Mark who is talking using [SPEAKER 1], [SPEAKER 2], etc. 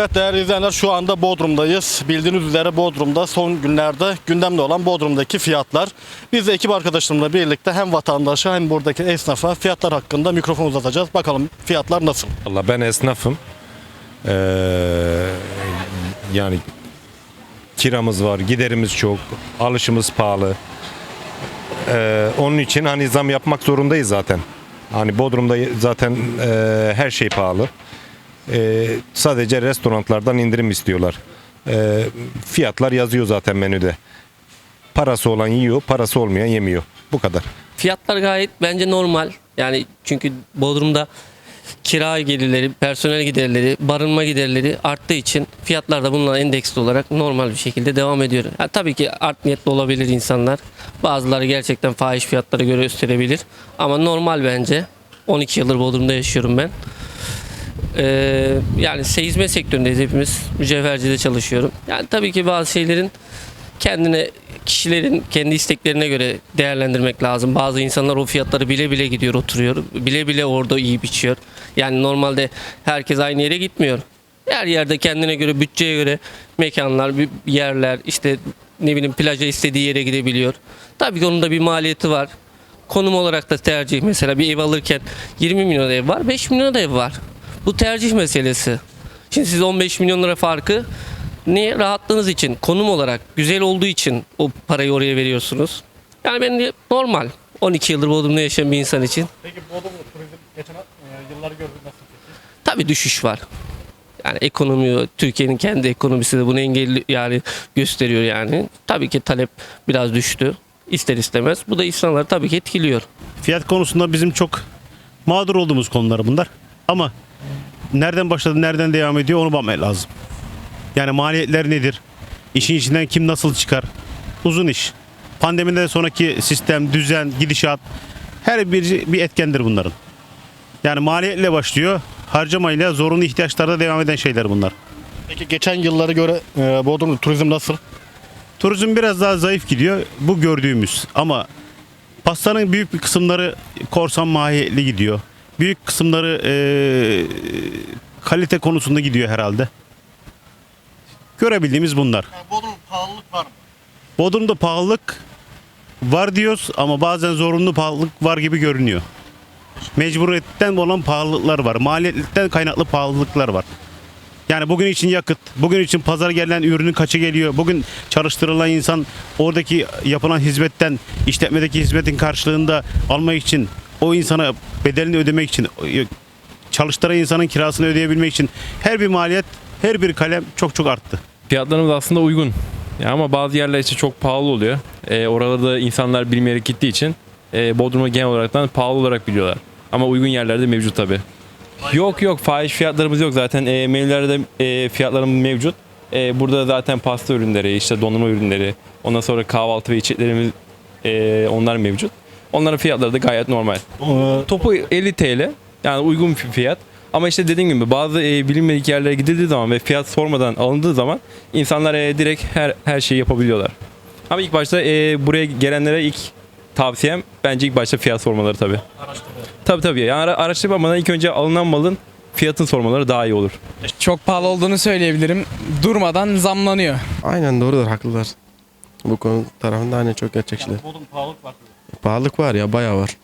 [SPEAKER 1] Evet değerli izleyenler şu anda Bodrum'dayız. Bildiğiniz üzere Bodrum'da son günlerde gündemde olan Bodrum'daki fiyatlar. Biz de ekip arkadaşlarımla birlikte hem vatandaşa hem buradaki esnafa fiyatlar hakkında mikrofon uzatacağız. Bakalım fiyatlar nasıl?
[SPEAKER 2] Valla ben esnafım. Ee, yani kiramız var, giderimiz çok, alışımız pahalı. Ee, onun için hani zam yapmak zorundayız zaten. Hani Bodrum'da zaten e, her şey pahalı. Ee, sadece restoranlardan indirim istiyorlar. Ee, fiyatlar yazıyor zaten menüde. Parası olan yiyor, parası olmayan yemiyor. Bu kadar.
[SPEAKER 3] Fiyatlar gayet bence normal. Yani çünkü Bodrum'da kira gelirleri, personel giderleri, barınma giderleri arttığı için fiyatlar da bununla endeksli olarak normal bir şekilde devam ediyor. Ha, tabii ki art niyetli olabilir insanlar. Bazıları gerçekten fahiş fiyatlara göre gösterebilir. Ama normal bence. 12 yıldır Bodrum'da yaşıyorum ben. Ee, yani seyizme sektöründeyiz hepimiz. Mücevhercide çalışıyorum. Yani tabii ki bazı şeylerin kendine kişilerin kendi isteklerine göre değerlendirmek lazım. Bazı insanlar o fiyatları bile bile gidiyor oturuyor. Bile bile orada yiyip içiyor. Yani normalde herkes aynı yere gitmiyor. Her yerde kendine göre bütçeye göre mekanlar, yerler işte ne bileyim plaja istediği yere gidebiliyor. Tabii ki onun da bir maliyeti var. Konum olarak da tercih mesela bir ev alırken 20 milyon ev var 5 milyon ev var. Bu tercih meselesi. Şimdi siz 15 milyon lira farkı ne rahatlığınız için, konum olarak güzel olduğu için o parayı oraya veriyorsunuz. Yani ben de normal. 12 yıldır Bodrum'da yaşayan bir insan için.
[SPEAKER 1] Peki Bodrum turizm geçen yılları gördük nasıl
[SPEAKER 3] Tabii düşüş var. Yani ekonomi, Türkiye'nin kendi ekonomisi de bunu engelli yani gösteriyor yani. Tabii ki talep biraz düştü. İster istemez. Bu da insanları tabii ki etkiliyor.
[SPEAKER 4] Fiyat konusunda bizim çok mağdur olduğumuz konular bunlar. Ama nereden başladı, nereden devam ediyor onu bakmak lazım. Yani maliyetler nedir? İşin içinden kim nasıl çıkar? Uzun iş. Pandemiden sonraki sistem, düzen, gidişat her bir bir etkendir bunların. Yani maliyetle başlıyor. Harcamayla zorunlu ihtiyaçlarda devam eden şeyler bunlar.
[SPEAKER 1] Peki geçen yıllara göre e, Bodrum'da turizm nasıl?
[SPEAKER 4] Turizm biraz daha zayıf gidiyor. Bu gördüğümüz ama pastanın büyük bir kısımları korsan mahiyetli gidiyor. Büyük kısımları eee, kalite konusunda gidiyor herhalde. Görebildiğimiz bunlar.
[SPEAKER 1] Bodrum pahalılık var mı?
[SPEAKER 4] Bodrum'da pahalılık var diyoruz ama bazen zorunlu pahalılık var gibi görünüyor. Mecburiyetten olan pahalılıklar var. Maliyetten kaynaklı pahalılıklar var. Yani bugün için yakıt, bugün için pazara gelen ürünün kaçı geliyor? Bugün çalıştırılan insan oradaki yapılan hizmetten, işletmedeki hizmetin karşılığında almak için, o insana bedelini ödemek için, çalıştıran insanın kirasını ödeyebilmek için her bir maliyet, her bir kalem çok çok arttı.
[SPEAKER 5] Fiyatlarımız aslında uygun. Ya ama bazı yerler işte çok pahalı oluyor. E, oralarda insanlar bilmeyerek gittiği için e, Bodrum'u genel olaraktan pahalı olarak biliyorlar. Ama uygun yerlerde mevcut tabi. Yok yok fahiş fiyatlarımız yok zaten e, menülerde e, fiyatlarımız mevcut. E, burada zaten pasta ürünleri, işte dondurma ürünleri, ondan sonra kahvaltı ve içeceklerimiz e, onlar mevcut. Onların fiyatları da gayet normal. Topu 50 TL yani uygun bir fiyat. Ama işte dediğim gibi bazı e, bilinmedik yerlere gidildiği zaman ve fiyat sormadan alındığı zaman insanlar e, direkt her her şeyi yapabiliyorlar. Ama ilk başta e, buraya gelenlere ilk tavsiyem bence ilk başta fiyat sormaları tabii. Tabii tabii. Yani ara- araştırmadan ilk önce alınan malın fiyatını sormaları daha iyi olur.
[SPEAKER 6] Çok pahalı olduğunu söyleyebilirim. Durmadan zamlanıyor.
[SPEAKER 7] Aynen doğrudur haklılar. Bu konu tarafında aynen çok gerçekçiler.
[SPEAKER 1] Bodrum pahalılık var.
[SPEAKER 7] Pahalılık var ya bayağı var.